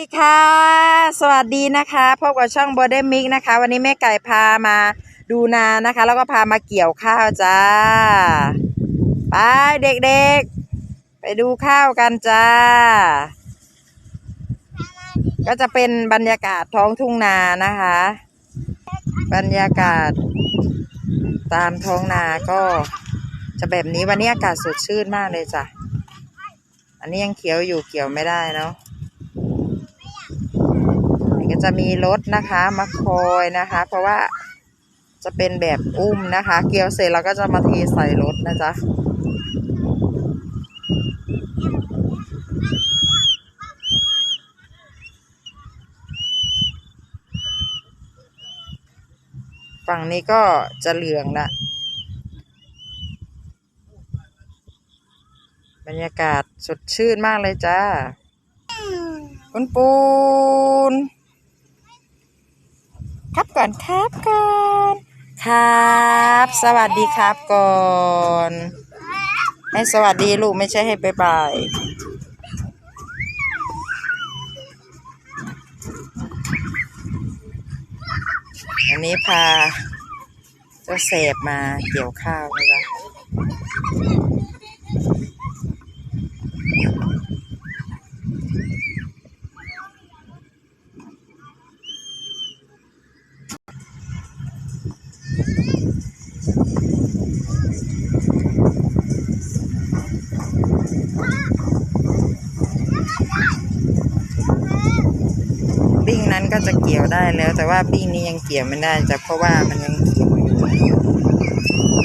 สวัสดีค่ะ สวัสดีนะคะพบกับช่องบอดเดมิกนะคะ วันนี้แม่ไก่พามาดูนานะคะ แล้วก็พามาเกี่ยวข้าวจ้า ไปเด็กๆ ไปดูข้าวกันจ้า ก็จะเป็นบรรยากาศท้องทุ่งนานะคะ บรรยากาศ ตามท้องนาก็จะแบบนี้วันนี้อากาศสดชื่นมากเลยจ้ะ อันนี้ยังเขียวอยู่เกี่ยวไม่ได้เนาะ จะมีรถนะคะมาคอยนะคะ เพราะว่าจะเป็นแบบอุ้มนะคะ เกี่ยวเสร็จเราก็จะมาเทใส่รถนะจ๊ะฝั่งนี้ก็จะเหลืองละ บรรยากาศสดชื่นมากเลยจ้าคุณปูน ก่อนครับก่อนครับ สวัสดีครับก่อนให้สวัสดีลูกไม่ใช่ให้บายบายอันนี้พาเจ้าเสบมาเกี่ยวข้าวนะคะ ก็จะเกี่ยวได้แล้ว แต่ว่าปิ้งนี้ยังเกี่ยวไม่ได้จ้ะเพราะว่ามันยังเขียวอยู่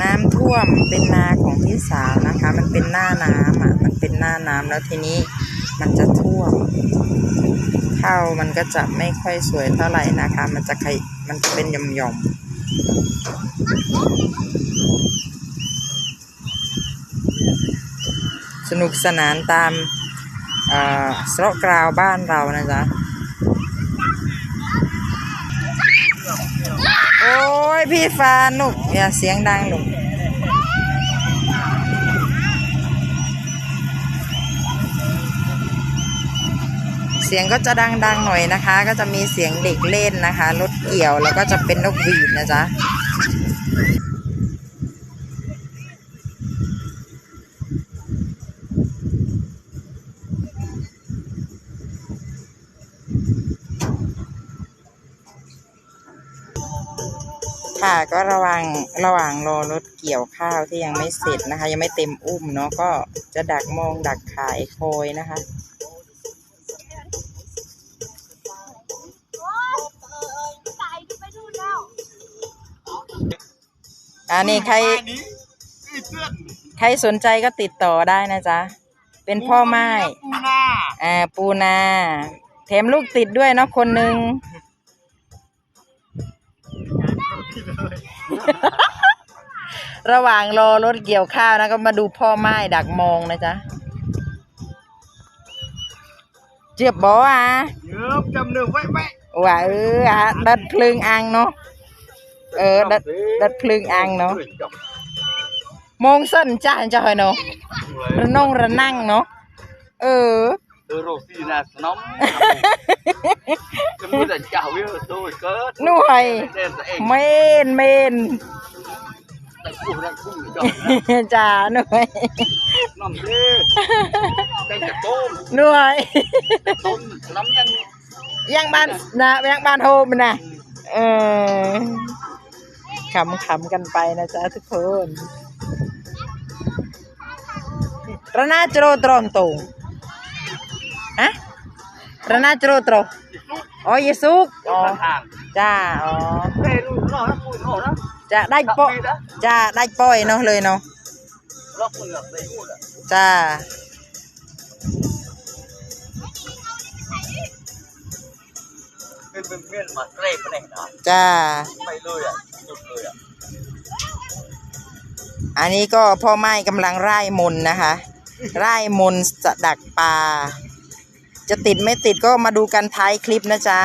น้ำท่วมเป็นนาของพี่สาวนะคะ มันเป็นหน้าน้ำอะ มันเป็นหน้าน้ำแล้วทีนี้มันจะท่วมข้าวมันก็จะไม่ค่อยสวยเท่าไหร่นะคะ มันจะไข่มันจะเป็นหย่อมๆสนุกสนานตามเอ่อสระกราวบ้านเรานะจ๊ะ โอ้ ยพี่ฟานุกอย่าเสียงดังลูกเสียงก็จะดังๆหน่อยนะคะ ก็จะมีเสียงเด็กเล่นนะคะรถเกี่ยวแล้วก็จะเป็นนกหวีดนะจ๊ะ ค่ะก็ระวังระหว่างรอรถเกี่ยวข้าวที่ยังไม่เสร็จนะคะ ยังไม่เต็มอุ้มเนาะก็จะดักมองดักขายโคยนะคะอันนี้ใครใครสนใจก็ติดต่อได้นะจ๊ะ เป็นพ่อไม้ปูนาอ่าปูนาแถมลูกติดด้วยเนาะคนหนึ่ง ระหว่างรอรถเกี่ยวข้าวนะก็มาดูพ่อไม้ดักมองนะจ๊ะ เจ็บบ่อะเยอะจำหนึ่งไว้ไว้ว่าเอออะดัดเพลิงอังเนาะ เออ ดัดดัดเพลิงอังเนาะมองสั้นจ้าจ้าเนาะระนองระนั่งเนาะ เออเออ โรซีนาสนอมจะมีแต่เจ้าเยอะโดยเกิดหน่วยเด่นเองเมนเมนแต่กูรักกูจบจ้าหน่วยน้ำเด้แต่จะต้มหน่วยต้มน้ำยังยังบ้านนะยังบ้านโฮมนะเออขำขำๆกันไปนะจ๊ะทุกคนระนาโจรตรงตรงฮะ ระนาโจรตรงอ๋อเยซุกอ๋อทางจ้าอ๋อเฮ้ยลูกน้องนะคุณน้องนะจะได้ปอจ้าได้ป้อยเนาะเลยเนาะล็อกมือใส่หูอะจ้าเป็นเป็นเมียนมาเตะไปไหนนะจ้าไปเลยอะจุดเลยอะอันนี้ก็พ่อไม้กำลังไร่มนต์นะคะ ไร่มนต์จะดักปลา จะติดไม่ติดก็มาดูกันท้ายคลิปนะจ๊ะ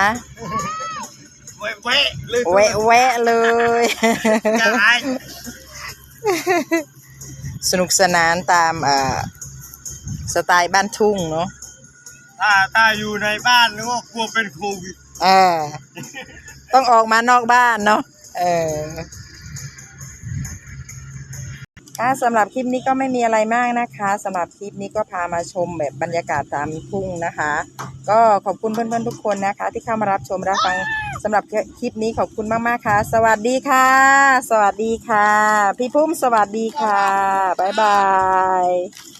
แวะแวะเลยแวะแวะเลยจะไอ้สนุกสนานตามเอ่อสไตล์บ้านทุ่งเนาะถ้าถ้าอยู่ในบ้านแล้วก็กลัวเป็นโควิดเออต้องออกมานอกบ้านเนาะเออ ค่ะสำหรับคลิปนี้ก็ไม่มีอะไรมากนะคะสำหรับคลิปนี้ก็พามาชมแบบบรรยากาศตามทุ่งนะคะ ก็ขอบคุณเพื่อนๆทุกคนนะคะ ที่เข้ามารับชมรับฟังสำหรับคลิปนี้ขอบคุณมากๆค่ะ สวัสดีค่ะ สวัสดีค่ะ พี่พุ่มสวัสดีค่ะ บ๊ายบาย